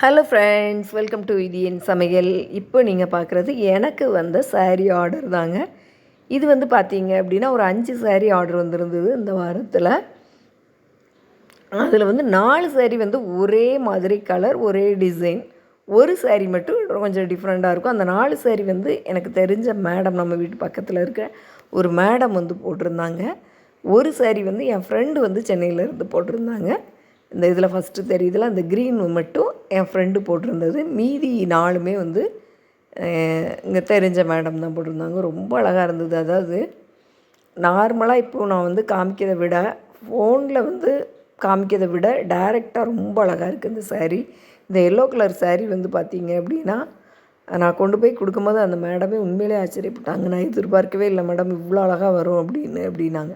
Hello friends welcome to இது என் சமையல் இப்போ நீங்கள் பார்க்குறது எனக்கு வந்த சாரீ ஆர்டர் தாங்க. இது வந்து பார்த்தீங்க அப்படின்னா ஒரு அஞ்சு சாரீ ஆர்டர் வந்திருந்தது இந்த வாரத்தில். அதில் வந்து நாலு சாரீ வந்து ஒரே மாதிரி கலர் ஒரே டிசைன் ஒரு சாரீ மட்டும் கொஞ்சம் டிஃப்ரெண்ட்டாக இருக்கும். அந்த நாலு சாரீ வந்து எனக்கு தெரிஞ்ச மேடம் நம்ம வீட்டு பக்கத்தில் இருக்க ஒரு மேடம் வந்து போட்டிருந்தாங்க. ஒரு சாரீ வந்து என் ஃப்ரெண்டு வந்து சென்னையிலேருந்து போட்டிருந்தாங்க. இந்த இதில் ஃபஸ்ட்டு தெரியுதுல அந்த க்ரீன் மட்டும் என் ஃப்ரெண்டு போட்டிருந்தது. மீதி நாலுமே வந்து இங்கே தெரிஞ்ச மேடம் தான் போட்டிருந்தாங்க. ரொம்ப அழகாக இருந்தது. அதாவது நார்மலாக இப்போது நான் வந்து காமிக்கிறதை விட ஃபோனில் வந்து காமிக்கிறதை விட டைரெக்டாக ரொம்ப அழகாக இருக்குது இந்த சாரீ இந்த எல்லோ கலர் சாரீ வந்து பார்த்தீங்க அப்படின்னா நான் கொண்டு போய் கொடுக்கும்போது அந்த மேடமே உண்மையிலே ஆச்சரியப்பட்டாங்க. நான் எதிர்பார்க்கவே இல்லை மேடம் இவ்வளோ அழகாக வரும் அப்படின்னு அப்படின்னாங்க.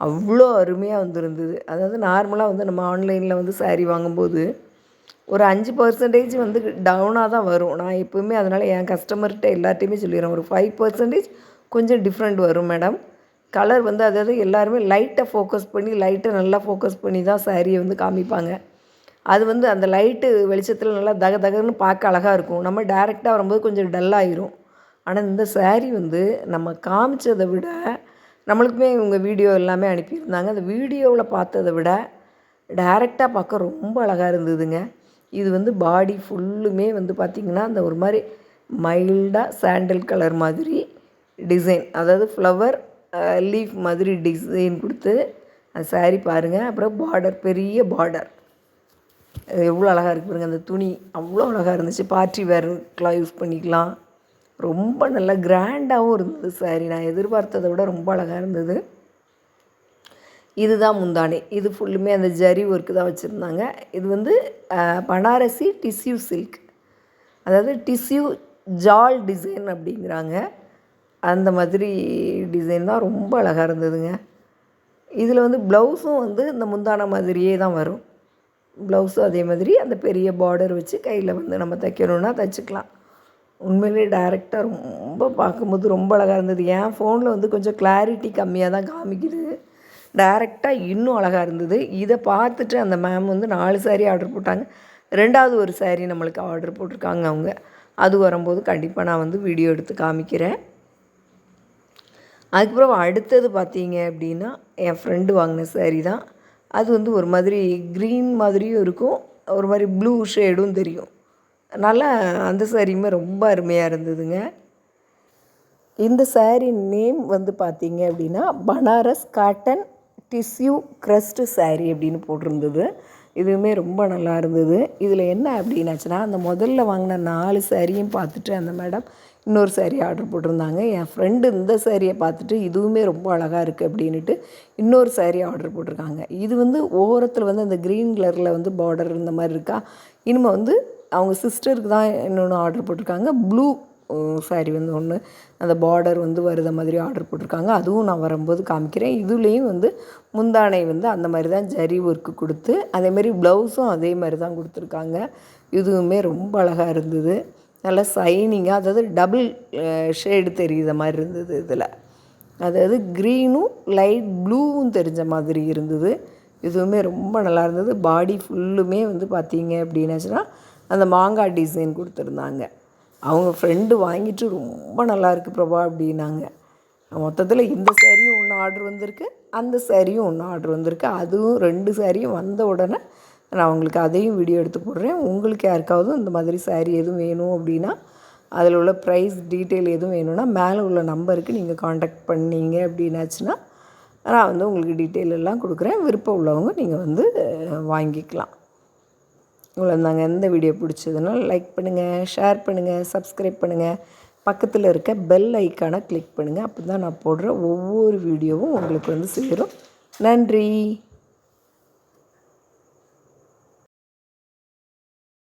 அவ்வளோ அருமையாக வந்துருந்தது. அதாவது நார்மலாக வந்து நம்ம ஆன்லைனில் வந்து சாரீ வாங்கும்போது ஒரு அஞ்சு பர்சன்டேஜ் வந்து டவுனாக தான் வரும். நான் எப்போவுமே அதனால் என் கஸ்டமர்கிட்ட எல்லாத்தையுமே சொல்லிடுறேன். ஒரு ஃபைவ் பர்சன்டேஜ் கொஞ்சம் டிஃப்ரெண்ட் வரும் மேடம் கலர் வந்து அதாவது எல்லாருமே லைட்டை ஃபோக்கஸ் பண்ணி லைட்டை நல்லா ஃபோக்கஸ் பண்ணி தான் சாரியை வந்து காமிப்பாங்க. அது வந்து அந்த லைட்டு வெளிச்சத்தில் நல்லா தக தகன்னு பார்க்க அழகாக இருக்கும். நம்ம டேரெக்டாக வரும்போது கொஞ்சம் டல்லாகிரும் ஆனால் இந்த saree வந்து நம்ம காமிச்சதை விட நம்மளுக்குமே இவங்க வீடியோ எல்லாமே அனுப்பியிருந்தாங்க. அந்த வீடியோவில் பார்த்ததை விட டேரெக்டாக பார்க்க ரொம்ப அழகாக இருந்ததுங்க. இது வந்து பாடி ஃபுல்லுமே வந்து பார்த்திங்கன்னா அந்த ஒரு மாதிரி மைல்டாக சாண்டல் கலர் மாதிரி டிசைன் அதாவது ஃப்ளவர் லீஃப் மாதிரி டிசைன் கொடுத்து அந்த சாரீ பாருங்கள் அப்புறம் பார்டர் பெரிய பார்டர் எவ்வளோ அழகாக இருக்கு பாருங்க. அந்த துணி அவ்வளோ அழகாக இருந்துச்சு. பார்ட்டி வேர்க்கெலாம் யூஸ் பண்ணிக்கலாம். ரொம்ப நல்லா கிராண்டாகவும் இருந்தது saree. நான் எதிர்பார்த்ததை விட ரொம்ப அழகாக இருந்தது. இதுதான் முந்தானி இது ஃபுல்லுமே அந்த ஜரி ஒர்க்கு தான் வச்சுருந்தாங்க. இது வந்து பனாரசி டிஷ்யூ சில்க் அதாவது டிஷ்யூ ஜால் டிசைன் அப்படிங்கிறாங்க. அந்த மாதிரி டிசைன் தான் ரொம்ப அழகாக இருந்ததுங்க. இதில் வந்து ப்ளவுஸும் வந்து இந்த முந்தான மாதிரியே தான் வரும். ப்ளவுஸும் அதே மாதிரி அந்த பெரிய பார்டர் வச்சு கையில் வந்து நம்ம தைக்கணுன்னா தைச்சிக்கலாம். உண்மையிலே டைரெக்டாக ரொம்ப பார்க்கும்போது ரொம்ப அழகாக இருந்தது. என் ஃபோனில் வந்து கொஞ்சம் கிளாரிட்டி கம்மியாக தான் காமிக்குது. டைரெக்டாக இன்னும் அழகாக இருந்தது. இதை பார்த்துட்டு அந்த மேம் வந்து நாலு சாரீ ஆர்டர் போட்டாங்க. ரெண்டாவது ஒரு சாரீ நம்மளுக்கு ஆர்டர் போட்டிருக்காங்க அவங்க. அது வரும்போது கண்டிப்பாக நான் வந்து வீடியோ எடுத்து காமிக்கிறேன். அதுக்கப்புறம் அடுத்தது பார்த்தீங்க அப்படின்னா என் ஃப்ரெண்டு வாங்கின சாரீ தான். அது வந்து ஒரு மாதிரி க்ரீன் மாதிரியும் இருக்கும். ஒரு மாதிரி ப்ளூ ஷேடும் தெரியும். நல்லா அந்த சாரியுமே ரொம்ப அருமையாக இருந்ததுங்க. இந்த saree நேம் வந்து பார்த்தீங்க அப்படின்னா Banaras cotton tissue crushed sari அப்படின்னு போட்டிருந்தது. இதுவுமே ரொம்ப நல்லா இருந்தது. இதில் என்ன அப்படின்னாச்சுன்னா அந்த முதல்ல வாங்கின நாலு சாரியும் பார்த்துட்டு அந்த மேடம் இன்னொரு saree ஆர்டர் போட்டிருந்தாங்க. என் ஃப்ரெண்டு இந்த சாரியை பார்த்துட்டு இதுவுமே ரொம்ப அழகாக இருக்குது அப்படின்ட்டு இன்னொரு saree ஆர்டர் போட்டிருக்காங்க. இது வந்து ஓரத்தில் வந்து அந்த க்ரீன் கலரில் வந்து பார்டர் இந்த மாதிரி இருக்கா? இனிமேல் வந்து அவங்க சிஸ்டருக்கு தான் இன்னொன்று ஆர்டர் போட்டிருக்காங்க. ப்ளூ saree வந்து ஒன்று அந்த பார்டர் வந்து வருத மாதிரி ஆர்டர் போட்டிருக்காங்க. அதுவும் நான் வரும்போது காமிக்கிறேன். இதுலேயும் வந்து முந்தானை வந்து அந்த மாதிரி தான் ஜரி ஒர்க்கு கொடுத்து அதே மாதிரி ப்ளவுஸும் அதே மாதிரி தான் கொடுத்துருக்காங்க. இதுவுமே ரொம்ப அழகாக இருந்தது. நல்லா சைனிங்காக அதாவது டபுள் ஷேடு தெரியுத மாதிரி இருந்தது இதில். அதாவது க்ரீனும் லைட் ப்ளூவும் தெரிஞ்ச மாதிரி இருந்தது. இதுவுமே ரொம்ப நல்லா இருந்தது. பாடி ஃபுல்லுமே வந்து பார்த்தீங்க அப்படின்னாச்சுன்னா அந்த மாங்காய் டிசைன் கொடுத்துருந்தாங்க. அவங்க ஃப்ரெண்டு வாங்கிட்டு ரொம்ப நல்லாயிருக்கு பிரபா அப்படின்னாங்க. மொத்தத்தில் இந்த சேரீயும் ஒன்று ஆர்டர் வந்திருக்கு. அந்த சேரீயும் ஒன்று ஆர்டர் வந்திருக்கு. அதுவும் ரெண்டு சேரீயும் வந்த உடனே நான் உங்களுக்கு அதையும் வீடியோ எடுத்து போடுறேன். உங்களுக்கு யாருக்காவது இந்த மாதிரி சேரீ எதுவும் வேணும் அப்படின்னா அதில் உள்ள ப்ரைஸ் டீட்டெயில் எதுவும் வேணும்னா மேலே உள்ள நம்பருக்கு நீங்கள் காண்டாக்ட் பண்ணீங்க அப்படின்னாச்சுன்னா நான் வந்து உங்களுக்கு டீட்டெயில் எல்லாம் கொடுக்குறேன். விருப்பம் உள்ளவங்க நீங்கள் வந்து வாங்கிக்கலாம். இவ்வளோ நாங்கள் எந்த வீடியோ பிடிச்சதுன்னா லைக் பண்ணுங்கள் ஷேர் பண்ணுங்கள் சப்ஸ்கிரைப் பண்ணுங்கள் பக்கத்தில் இருக்க பெல் ஐக்கானை கிளிக் பண்ணுங்கள் அப்போ தான் நான் போடுற ஒவ்வொரு வீடியோவும் உங்களுக்கு வந்து சேரும். நன்றி.